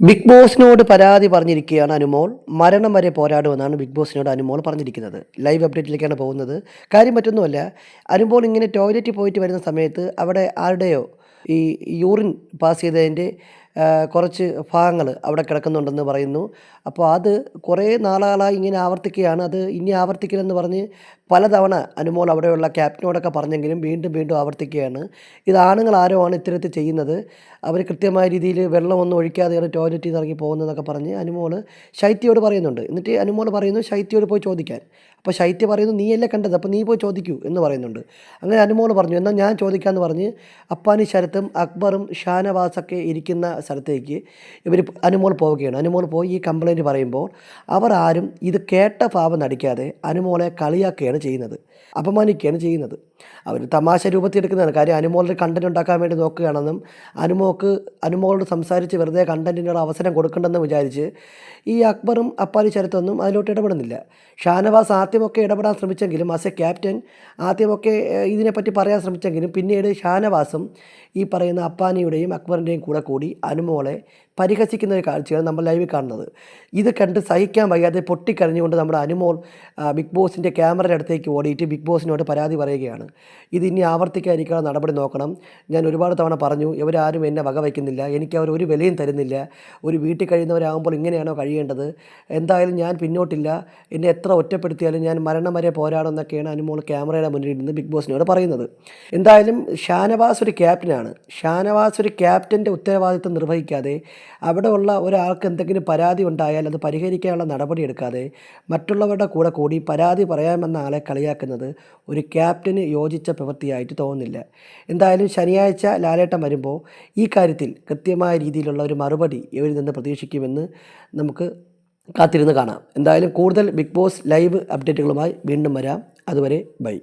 Big ബോസിനോട് പരാതി പറഞ്ഞിരിക്കുകയാണ് അനുമോൾ. മരണം വരെ പോരാടുമെന്നാണ് ബിഗ് ബോസിനോട് അനുമോൾ പറഞ്ഞിരിക്കുന്നത്. ലൈവ് അപ്ഡേറ്റിലേക്കാണ് പോകുന്നത്. കാര്യം മറ്റൊന്നുമല്ല അനുമോൾ ഇങ്ങനെ ടോയ്ലറ്റിൽ പോയിട്ട് വരുന്ന സമയത്ത് അവിടെ ആരുടെയോ ഈ യൂറിൻ പാസ് ചെയ്തതിന്റെ കുറച്ച് ഭാഗങ്ങൾ അവിടെ കിടക്കുന്നുണ്ടെന്ന് പറയുന്നു. അപ്പോൾ അത് കുറേ നാളുകളായി ഇങ്ങനെ ആവർത്തിക്കുകയാണ്. അത് ഇനി ആവർത്തിക്കില്ലെന്ന് പറഞ്ഞ് പലതവണ അനുമോൾ അവിടെയുള്ള ക്യാപ്റ്റനോടൊക്കെ പറഞ്ഞെങ്കിലും വീണ്ടും വീണ്ടും ആവർത്തിക്കുകയാണ്. ഇത് ആണുങ്ങൾ ആരോ ആണ് ഇത്തരത്തിൽ ചെയ്യുന്നത്. അവർ കൃത്യമായ രീതിയിൽ വെള്ളമൊന്നും ഒഴിക്കാതെയാണ് ടോയ്ലറ്റിൽ നിന്ന് ഇറങ്ങി പോകുന്നതെന്നൊക്കെ പറഞ്ഞ് അനുമോൾ ശൈത്യയോട് പറയുന്നുണ്ട്. എന്നിട്ട് അനുമോൾ പറയുന്നു ശൈത്യയോട് പോയി ചോദിക്കാൻ. അപ്പോൾ ശൈത്യ പറയുന്നു നീയല്ലേ കണ്ടത്? അപ്പോൾ നീ പോയി ചോദിക്കൂ. എന്ന് പറയുന്നുണ്ട്. അങ്ങനെ അനുമോൾ പറഞ്ഞു എന്നാൽ ഞാൻ ചോദിക്കാമെന്ന് പറഞ്ഞ് അപ്പാനി ശരത്തും അക്ബറും ഷാനവാസൊക്കെ ഇരിക്കുന്ന സ്ഥലത്തേക്ക് ഇവർ അനുമോൾ പോവുകയാണ്. അനുമോൾ പോയി ഈ കംപ്ലൈന്റ് പറയുമ്പോൾ അവർ ആരും ഇത് കേട്ട ഭാവം നടിക്കാതെ അനുമോളെ കളിയാക്കുകയാണ് ചെയ്യുന്നത്. അപമാനിക്കുകയാണ് ചെയ്യുന്നത്. അവർ തമാശ രൂപത്തിൽ എടുക്കുന്നതാണ്. കാര്യം അനുമോളിൽ കണ്ടന്റ് ഉണ്ടാക്കാൻ വേണ്ടി നോക്കുകയാണെന്നും അനുമോക്ക് അനുമോളോട് സംസാരിച്ച് വെറുതെ കണ്ടന്റിനുള്ള അവസരം കൊടുക്കണ്ടെന്ന് വിചാരിച്ച് ഈ അക്ബറും അപ്പാലി ചരിത്രമൊന്നും അതിലോട്ട് ഇടപെടുന്നില്ല. ഷാനവാസ് ആദ്യമൊക്കെ ഇടപെടാൻ ശ്രമിച്ചെങ്കിലും ആസ് എ ക്യാപ്റ്റൻ ആദ്യമൊക്കെ ഇതിനെപ്പറ്റി പറയാൻ ശ്രമിച്ചെങ്കിലും പിന്നീട് ഷാനവാസും ഈ പറയുന്ന അപ്പാനിയുടെയും അക്ബറിന്റെയും കൂടെ കൂടി അനുമോളെ പരിഹസിക്കുന്ന ഒരു കാഴ്ചയാണ് നമ്മൾ ലൈവിൽ കാണുന്നത്. ഇത് കണ്ട് സഹിക്കാൻ വയ്യാതെ പൊട്ടിക്കരഞ്ഞുകൊണ്ട് നമ്മുടെ അനുമോൾ ബിഗ് ബോസിന്റെ ക്യാമറയുടെ അടുത്തേക്ക് ഓടിയിട്ട് ബിഗ് ബോസിനോട് പരാതി പറയുകയാണ്. ഇത് ഇനി ആവർത്തിക്കാതിരിക്കാനുള്ള നടപടി നോക്കണം. ഞാൻ ഒരുപാട് തവണ പറഞ്ഞു ഇവരാരും എന്നെ വകവയ്ക്കുന്നില്ല. എനിക്ക് അവർ ഒരു വിലയും തരുന്നില്ല. ഒരു വീട്ടിൽ കഴിയുന്നവരാകുമ്പോൾ ഇങ്ങനെയാണോ കഴിയേണ്ടത്? എന്തായാലും ഞാൻ പിന്നോട്ടില്ല. എന്നെ എത്ര ഒറ്റപ്പെടുത്തിയാലും ഞാൻ മരണം വരെ പോരാടുമെന്നൊക്കെയാണ് അനുമോൾ ക്യാമറയുടെ മുന്നിൽ ഇരുന്ന് ബിഗ് ബോസിനോട് പറയുന്നത്. എന്തായാലും ഷാനവാസ് ഒരു ക്യാപ്റ്റനാണ് ഷാനവാസ് ഒരു ക്യാപ്റ്റന്റെ ഉത്തരവാദിത്വം നിർവഹിക്കാതെ അവിടെ ഉള്ള ഒരാൾക്ക് എന്തെങ്കിലും പരാതി ഉണ്ടായാൽ അത് പരിഹരിക്കാനുള്ള നടപടി എടുക്കാതെ മറ്റുള്ളവരുടെ കൂടെ കൂടി പരാതി പറയാമെന്ന ആളെ കളിയാക്കുന്നത് ഒരു ക്യാപ്റ്റന് യോജിച്ച പ്രവൃത്തിയായിട്ട് തോന്നുന്നില്ല. എന്തായാലും ശനിയാഴ്ച ലാലേട്ടം വരുമ്പോൾ ഈ കാര്യത്തിൽ കൃത്യമായ രീതിയിലുള്ള ഒരു മറുപടി ഇവരിൽ നിന്ന് പ്രതീക്ഷിക്കുമെന്ന് നമുക്ക് കാത്തിരുന്ന് കാണാം. എന്തായാലും കൂടുതൽ ബിഗ് ബോസ് ലൈവ് അപ്ഡേറ്റുകളുമായി വീണ്ടും വരാം. അതുവരെ ബൈ.